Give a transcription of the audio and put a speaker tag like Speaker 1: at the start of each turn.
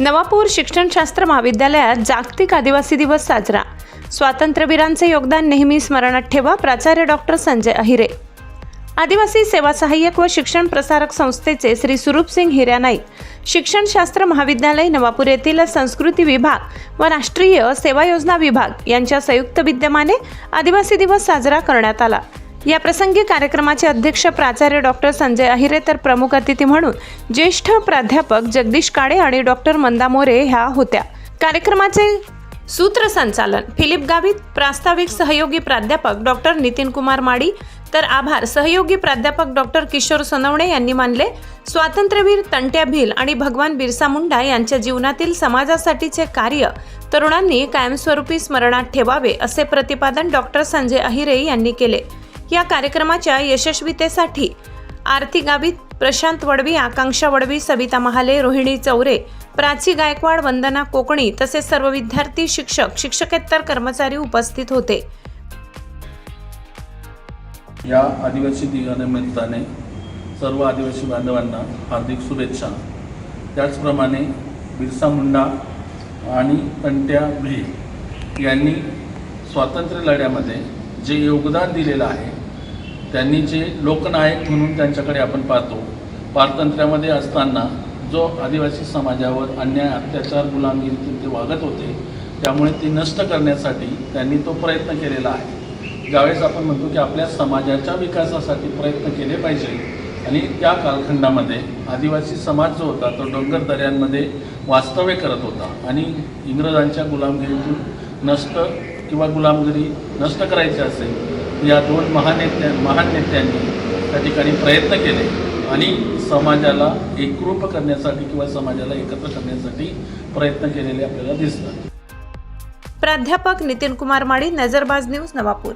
Speaker 1: नवापूर शिक्षणशास्त्र महाविद्यालयात जागतिक आदिवासी दिवस साजरा. स्वातंत्र्यवीरांचे योगदान नेहमी स्मरणात ठेवा प्राचार्य डॉक्टर संजय अहिरे. आदिवासी सेवा सहाय्यक व शिक्षण प्रसारक संस्थेचे श्री सुरूपसिंग हिऱ्यानाईक शिक्षणशास्त्र महाविद्यालय नवापूर येथील संस्कृती विभाग व राष्ट्रीय सेवा योजना विभाग यांच्या संयुक्त विद्यमाने आदिवासी दिवस साजरा करण्यात आला. या प्रसंगी कार्यक्रमाचे अध्यक्ष प्राचार्य डॉक्टर संजय अहिरे तर प्रमुख अतिथी म्हणून ज्येष्ठ प्राध्यापक जगदीश काळे आणि डॉक्टर मंदा मोरे ह्या होत्या. कार्यक्रमाचे सूत्रसंचालन फिलिप गावित प्रास्ताविक सहयोगी प्राध्यापक डॉक्टर नितीन कुमार माडी तर आभार सहयोगी प्राध्यापक डॉक्टर किशोर सोनवणे यांनी मानले. स्वातंत्र्यवीर तंट्या भील आणि भगवान बिरसा मुंडा यांच्या जीवनातील समाजासाठीचे कार्य तरुणांनी कायमस्वरूपी स्मरणात ठेवावे असे प्रतिपादन डॉक्टर संजय अहिरे यांनी केले. या कार्यक्रमाच्या यशस्वीतेसाठी आरती गावित प्रशांत वडवी आकांक्षा वडवी सविता महाले रोहिणी चौरे प्राची गायकवाड वंदना कोकणी तसेच सर्व विद्यार्थी शिक्षक शिक्षकेतर कर्मचारी उपस्थित होते.
Speaker 2: या आदिवासी दिनानिमित्ताने सर्व आदिवासी बांधवांना हार्दिक शुभेच्छा. त्याचप्रमाणे बिरसा मुंडा आणि कंट्या भी यांनी स्वातंत्र्य लढ्यामध्ये जे योगदान दिलेलं आहे त्यांनी जे लोकनायक म्हणून त्यांच्याकडे आपण पाहतो पारतंत्र्यामध्ये असताना जो आदिवासी समाजावर अन्याय अत्याचार गुलामगिरी ते वागत होते त्यामुळे ती नष्ट करण्यासाठी त्यांनी तो प्रयत्न केलेला आहे. ज्यावेळेस आपण म्हणतो की आपल्या समाजाच्या विकासासाठी प्रयत्न केले पाहिजे आणि त्या कालखंडामध्ये आदिवासी समाज जो होता तो डोंगर दऱ्यांमध्ये वास्तव्य करत होता आणि इंग्रजांच्या गुलामगिरीतून नष्ट किंवा गुलामगिरी नष्ट करायची असेल या दोन महानेत्या महान नेत्यांनी त्या ठिकाणी प्रयत्न केले आणि समाजाला एकरूप करण्यासाठी किंवा समाजाला एकत्र करण्यासाठी प्रयत्न केलेले आपल्याला दिसतात.
Speaker 1: प्राध्यापक नितीन कुमार माडी नजरबाज न्यूज नवापूर.